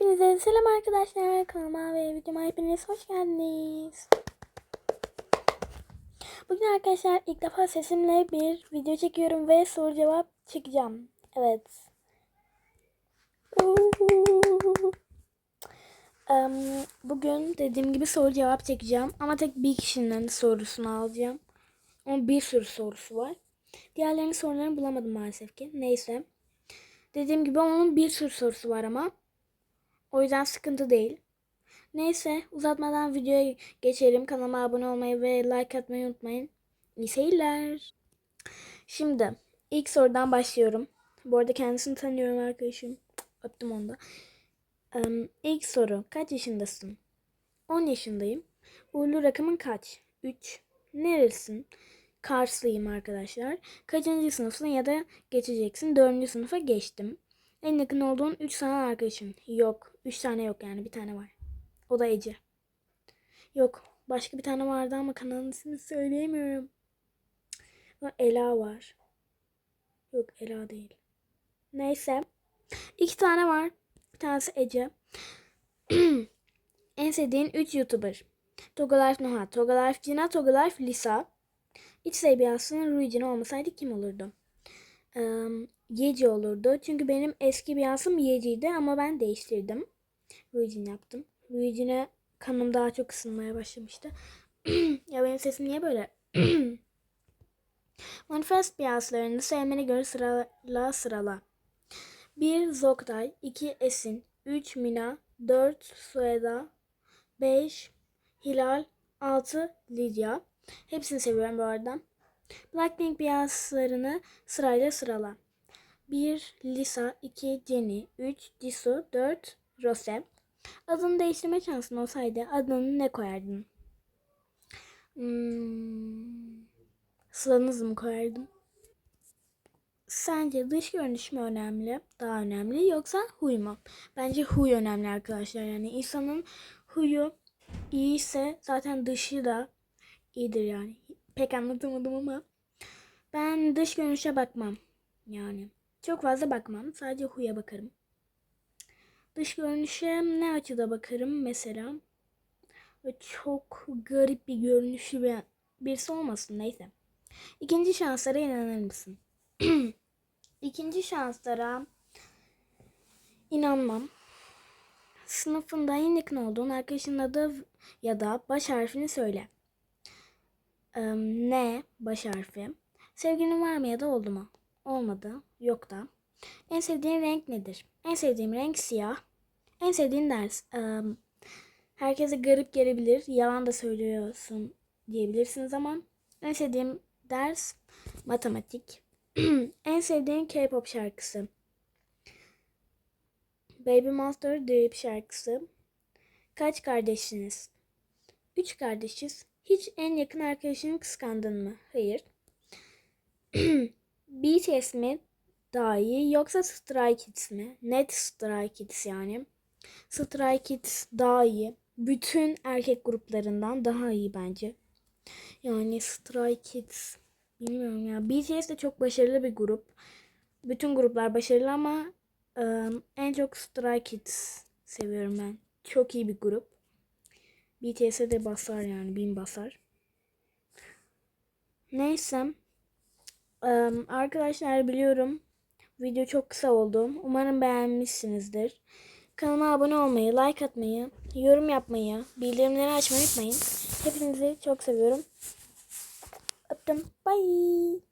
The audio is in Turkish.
Hepinize selam arkadaşlar. Kanalıma ve videoma hepiniz hoş geldiniz. Bugün arkadaşlar ilk defa sesimle bir video çekiyorum ve soru cevap çekeceğim. Evet. Em, Bugün dediğim gibi soru cevap çekeceğim. Ama tek bir kişinin sorusunu alacağım. Ama bir sürü sorusu var. Diğerlerinin sorularını bulamadım maalesef ki. Neyse. Dediğim gibi onun bir sürü sorusu var ama. O yüzden sıkıntı değil. Neyse uzatmadan videoya geçelim. Kanalıma abone olmayı ve like atmayı unutmayın. İyi seyirler. Şimdi ilk sorudan başlıyorum. Bu arada kendisini tanıyorum arkadaşım. Öptüm onu da. Em, ilk soru. Kaç yaşındasın? 10 yaşındayım. Uğurlu rakamın kaç? 3. Nerelisin? Karslıyım arkadaşlar. Kaçıncı sınıfsın ya da geçeceksin? Dördüncü sınıfa geçtim. En yakın olduğun 3 tane arkadaşın. Yok. 3 tane yok yani bir tane var. O da Ece. Yok. Başka bir tane vardı ama kanalın ismini söyleyemiyorum. Ela var. Yok Ela değil. Neyse. İki tane var. Bir tanesi Ece. en sevdiğin 3 YouTuber. Togalife Noha, Togalife Cina, Togalife Lisa. İç seviyasının Ruijin olmasaydı kim olurdu? Ee, Yeci olurdu. Çünkü benim eski bir yansım Yeci'ydi ama ben değiştirdim. Ruijin yaptım. Ruijin'e kanım daha çok ısınmaya başlamıştı. ya benim sesim niye böyle? Manifest piyaslarını sevmene göre sırala sırala. 1 Zoktay, 2 Esin, 3 Mina, 4 Sueda, 5 Hilal, 6 Lidya. Hepsini seviyorum bu arada. Blackpink piyaslarını sırayla sırala. 1 Lisa, 2 Jennie, 3 Jisoo, 4 Rose. Adını değiştirme şansın olsaydı adını ne koyardın? Hmm, mı koyardım? Sence dış görünüş mü önemli, daha önemli yoksa huy mu? Bence huy önemli arkadaşlar. Yani insanın huyu iyi ise zaten dışı da iyidir yani. Pek anlatamadım ama ben dış görünüşe bakmam. Yani çok fazla bakmam. Sadece huya bakarım. Dış görünüşe ne açıda bakarım mesela? Çok garip bir görünüşü bir birisi olmasın neyse. İkinci şanslara inanır mısın? İkinci şanslara inanmam. Sınıfında en yakın olduğun arkadaşın adı ya da baş harfini söyle. Ee, ne baş harfi? Sevgilin var mı ya da oldu mu? Olmadı. Yok da. En sevdiğin renk nedir? En sevdiğim renk siyah. En sevdiğin ders. Ee, herkese garip gelebilir. Yalan da söylüyorsun diyebilirsiniz ama en sevdiğim ders matematik. en sevdiğin K-pop şarkısı. Baby Monster Drip şarkısı. Kaç kardeşsiniz? Üç kardeşiz. Hiç en yakın arkadaşını kıskandın mı? Hayır. BTS mi daha iyi yoksa Stray Kids mi? Net Stray Kids yani. Stray Kids daha iyi. Bütün erkek gruplarından daha iyi bence. Yani Stray Kids bilmiyorum ya. BTS de çok başarılı bir grup. Bütün gruplar başarılı ama ıı, en çok Stray Kids seviyorum ben. Çok iyi bir grup. BTS'e de basar yani bin basar. Neyse. Arkadaşlar biliyorum video çok kısa oldu. Umarım beğenmişsinizdir. Kanalıma abone olmayı, like atmayı, yorum yapmayı, bildirimleri açmayı unutmayın. Hepinizi çok seviyorum. Öptüm. Bye.